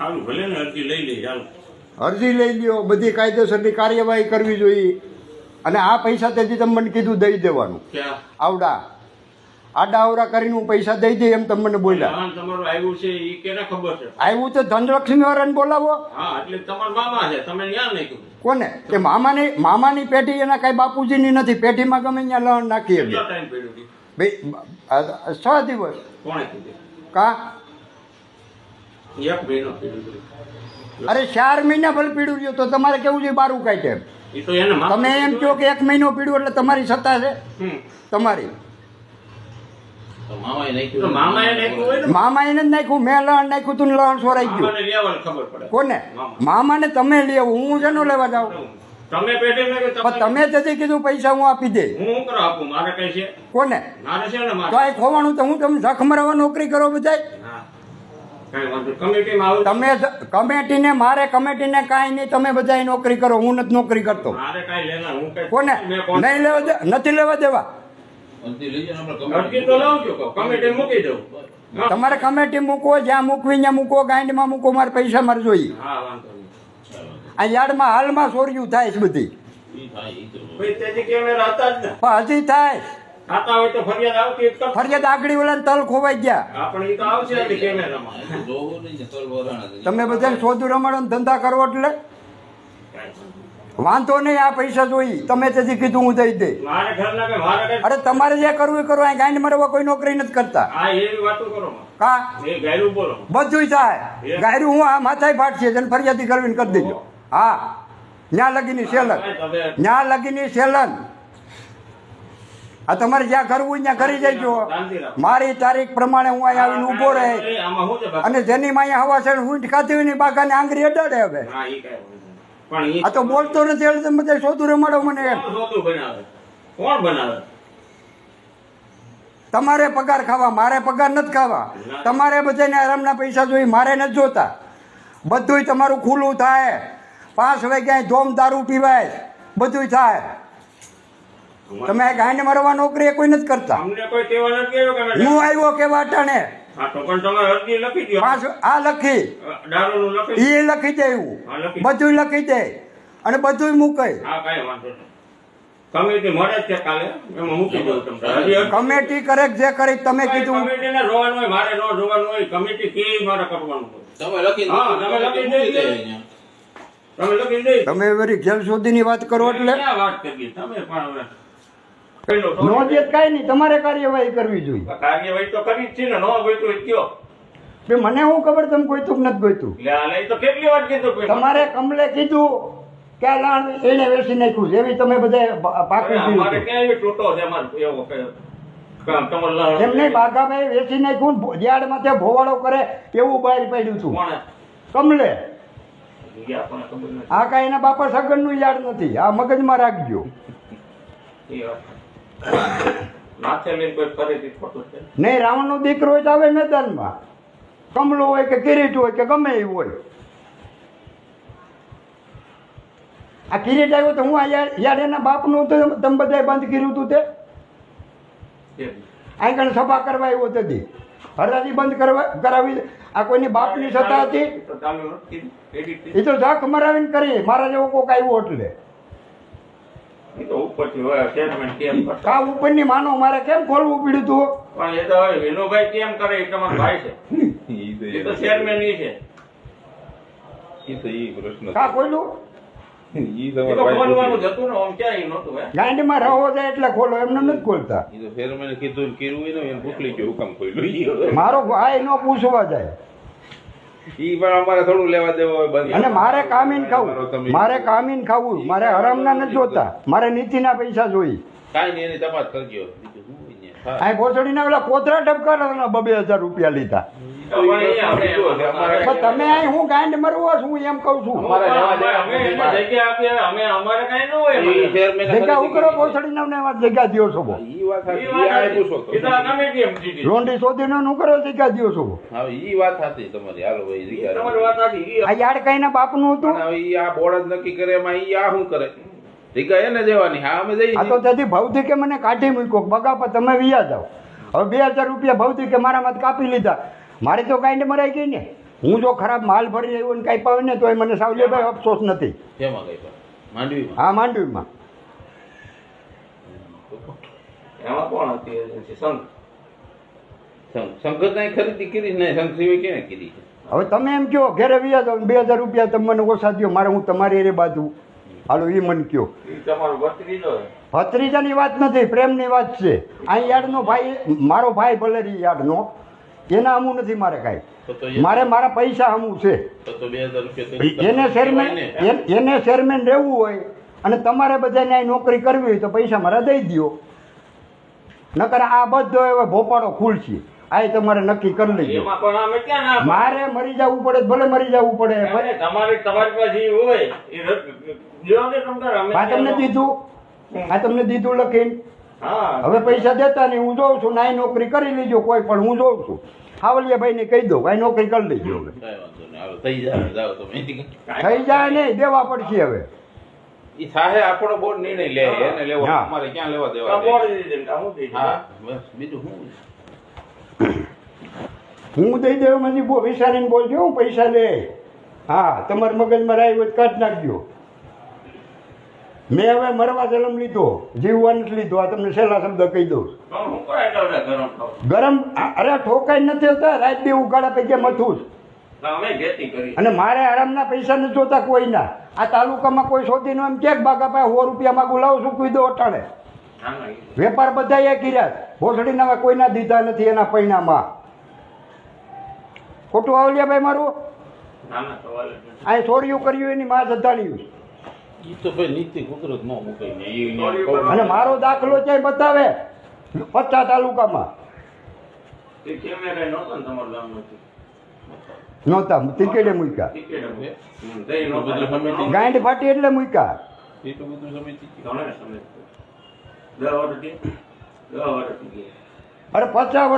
સારું ભલે ને અરજી લઈ લઈ ચાલો અરજી લઈ લ્યો બધી કાયદેસરની કાર્યવાહી કરવી જોઈએ. અને આ પૈસા તેથી તમે મને કીધું દઈ દેવાનું. આવડા. આડા આવડા કરીને હું પૈસા દઈ દઈ એમ તમે મને બોલ્યા તમારું આવ્યું છે એ કેને ખબર છે? આવ્યું તો ધનલક્ષ્મી વાળાને બોલાવો. હા એટલે તમારા મામા છે તમે ત્યાં નહીં કોને? કે મામાની મામાની પેઢી એના કાંઈ બાપુજીની નથી. પેઢીમાં ગમે ત્યાં લણ નાખીએ? ભાઈ છ દિવસ. કોણે કીધું? કા? એક મહિનો અરે ચાર મહિના ભલે પીડું રહ્યું તો તમારે કેવું છે બારું કાંઈ છે એ તો એને માફ તમે એમ કહો કે એક મહિનો પીડ્યું એટલે તમારી સત્તા છે? તમારી. તો મામાએ નાખ્યું હોય ને? મામા એને જ નાખ્યું મેં લણ નાખ્યું તું લણ સોરાઈ ગયું. કોને? મામાને તમે લેવું હું શેનો લેવા જાઉં? તમે તમે તેથી કીધું પૈસા હું આપી દે. હું આપું? મારે કઈ છે? કોને? મારે છે ને તો આ ખોવાનું તો હું તમે નોકરી કરો બધાય? તમે કમિટીને મારે કમિટીને કાંઈ નહીં. તમે બધા નોકરી કરો. હું નથી નોકરી કરતો. મારે કઈ લેના હું કઈ કોને? નહીં લેવા નથી લેવા દેવા. તમારે કમિટી મૂકવો જ્યાં મૂકવી ત્યાં મૂકો ગાંડમાં મૂકો મારે પૈસા મારે જોઈએ. આ યાર્ડમાં હાલમાં ચોર્યું થાય છે બધી. હજી થાય. ખાતા હોય તો ફરિયાદ આવતી ફરિયાદ આગળ ઓલા તલ ખોવાઈ ગયા. પણ એ તો આવશે કેમેરામાં. તમે બધા સોદું રમાડો ધંધા કરો એટલે? વાંધો નહીં આ પૈસા જોઈ. તમે તેથી કીધું હું દઈ દે. અરે તમારે જે કરવું એ કરો અહીં ગાંડ મરવા કોઈ નોકરી નથી કરતા. આ એવી વાતો કરો માં. કા? એ ગાયરું બોલો બધું થાય. ગાયરું હું આ માથાય ફાટશે જેને ફરિયાદી કરવીને કરી દેજો. હા. ન્યા લગીની સેલન. ન્યા લગીની સેલન. આ તમારે જ્યાં કરવું ત્યાં કરી દેજો. મારી તારીખ પ્રમાણે હું અહીંયા આવીને ઊભો રહે? અને જેની માં અહીંયા હવા છે ઊંટ ખાતી હોય ને બાગાને આંગળી અડાડે હવે. હા, આ તો બોલતો નથી એટલે તમે બધા સોતું રમાડો મને. કોણ બનાવે? તમારે પગાર ખાવા મારે પગાર નથી ખાવા. તમારે બધાને આરામના પૈસા જોઈ મારે નથી જોતા. બધુંય તમારું ખુલ્લું થાય. પાંચ વાગ્યા ધોમ દારૂ પીવાય. બધુંય થાય. તમે આ ગાંડ મારવા નોકરી એ કોઈ નથી કરતા. અમને કોઈ કહેવા નથી આવ્યો કે અમે- હું આવ્યો દો પાંચ આ લખી. લખી એ લખી દે એવું. બધું લખી. દે. અને બધુંય મૂકે હા કાંઈ કમિટી કરે જે કરે તમે કીધું. ન કે તમે લખી દઈ તમે વળી વાત કરો એટલે? નો જે કાંઈ નહીં તમારે કાર્યવાહી કરવી જોઈએ. કાર્યવાહી તો કરી જ છે ને નો હોય કયો. કે મને હું ખબર તમે ગોઈતું કે નથી ગોઈતું તો કેટલી વાર કીધું તમારે કમલે કીધું કે લાણ એને વેસી નાખ્યું એવી તમે બધા પાકી દીધું અમારે ક્યાં ટૂટો છે અમારે એવો કે કામ તમારે લા- એમ નહીં બાગાભાઈ વેચી નાખ્યું ને ભો- યાર્ડમાં તે ભોવાળો કરે એવું બહાર પાડ્યું છું કમલે. આ કાંઈ એના બાપા સગનનું યાર્ડ નથી આ મગજમાં રાખજો. એ રાવણ નહીં રાવણનો દીકરો હોય તો આવે મેદાનમાં. કમલો હોય કે કિરીટ હોય કે ગમે એવું હોય. આ કિરીટ આવ્યો તો હું આ યાર એના બાપનું તો તમે બધાએ બંધ કર્યું હતું તે. આંગણ સભા કરવા આવ્યો હતી હરાજી બંધ કરવા કરાવી. આ કોઈની બાપની સત્તા હતી. એ તો ઝાક મરાવીને કરી. મારા જેવો કોક આવ્યો એટલે ઈ તો ઉપરથી હોય chairman કેમ કરતા. કા ઉપરની માનો મારે કેમ ખોલવું પડ્યું તું? પણ એ તો હવે વિનુભાઈ કેમ કરે એ તમારો ભાઈ છે. એ તો chairman ઈ છે. ઈ તો ઈ પ્રશ્ન કા ખોલું ઈ એ તો તમારા ભાઈ ખોલવાનું પૂછે. જ હતું ને આમ ક્યાં ઈ નહોતું હે? ગાંડીમાં રહો જાય એટલે ખોલો એમને નથી ખોલતા. મારો ભાઈ ન પૂછવા જાય. ઈ પણ અમારે થોડું લેવા દેવો હોય બંધ અને મારે કામીન ખાવું. મારે કામીન ખાવું. મારે હરામના નથી જોતા. મારે નીતિના પૈસા જોઈ. કાંઈ નહીં એની તપાસ કરજો? આ ભોસડીના ઓલા કોતરા ટપકા બબે હજાર રૂપિયા લીધા. તમે અહીં હું ગાંડ મરવો છું એમ કઉ છું. જગ્યા ન ઉકરો પોસડી એમાં જગ્યા દ્યો છો લોન્ડી શોધી શોધીને ઉકરો જગ્યા દ્યો છો ઈ વાત હતી તમારી. હાલો ભાઈ તમારી વાત સાચી. આ યાર કઈ ના બાપનું હતું? ઈ આ બોર્ડ જ નક્કી કરે એમાં ઈ આ શું કરે? જગ્યા એને દેવાની. હા અમે જઈએ આ તો તેથી ભૌતિકે મને કાઢી મૂક્યો. બગા પર તમે વિયા જાઓ. હવે બે હજાર રૂપિયા ભૌતિકે મત કાપી લીધા. મારી તો ગાંડ મરાઈ ગઈ ને હું જો ખરાબ માલ ભરી આવ્યો ને કાંઈ પાવે ને તો મને સાવલીભાઈ અફસોસ નથી. શેમાં ગઈ પણ માંડવીમાં? હા માંડવીમાં. એમાં કોણ હતી? એજન્સી સંઘ. સંઘ સંઘ ખરીદી કરી નહીં. સંઘ સિવાય ક્યાં કરી? હવે તમે એમ કહો ઘેરે વ્યા બે હજાર રૂપિયા તમે મને ઓછા દો મારે હું તમારી એરે બાજુ હાલો એ મને કહો. ભત્રીજાની વાત નથી પ્રેમની વાત છે. આ યાર્ડનો ભાઈ મારો ભાઈ ભલેરી યાર્ડનો એના હમું નથી મારે કાંઈ. મારે મારા પૈસા હમું છે. એને ચેરમેન એને ચેરમેન રહેવું હોય અને તમારે બધાને અહીં નોકરી કરવી હોય તો પૈસા મારા દઈ દ્યો. નકર આ બધો હવે ભોપાળો ખુલશે. આ તમારે નક્કી કરી લેજો એમાં પણ અમે ક્યાં ના પાડીએ? મારે મરી જવું પડે ભલે મરી જવું પડે તમારી પાસે હોય. તમને દીધું? આ તમને દીધું લખીને? હવે પૈસા દેતા નહીં હું જોઉં છું ના નોકરી કરી લેજો કોઈ પણ હું જોઉં છું. હાવલિયાભાઈને કહી દો ભાઈ નોકરી કરી લેજો હવે. થઈ જાય નહીં દેવા પડશે હવે. સાહે આપણો બોર્ડ નિર્ણય લે એને લેવો અમારે ક્યાં લેવા દેવા કાં છે? બોલી દીધી ને કાં હું બસ બીજું શું હું દઈ દેવા મને વિચારીને બોલજો હું પૈસા લે. હા તમારા મગજમાં રાય કાઢી નાખજો. મેં હવે મરવા જન્મ લીધો જીવવા નથી લીધો આ તમને છેલ્લા શબ્દ કહી દઉં. ગરમ અરે ઠોકાઈ નથી હોતા રાત બે ઉગાડા પૈકી મથું અને મારે આરામના પૈસા નથી જોતા કોઈના. આ તાલુકામાં કોઈ શોધીને એમ કે બાગા પાસે સો રૂપિયા માગું લાવું કુઈ દો અટાણે. વેપાર બધા એ કર્યા ભોસડીના કોઈના દીધા નથી એના પૈણામાં. ખોટું આવલ્યા ભાઈ મારું. આ ચોરીઓ કર્યું એની માં જતાડ્યું ઈ તો ભાઈ નીતિ કુદરત નો મુકાય ને ઈ સોરી કહું. અને મારો દાખલો છે બતાવે. પચાસ તાલુકામાં. એ નહોતો ટિકિટે મૂક્યા. નહોતા. બધું ગાંઠ ફાટી એટલે મૂક્યા. સમય. અરે પચાસ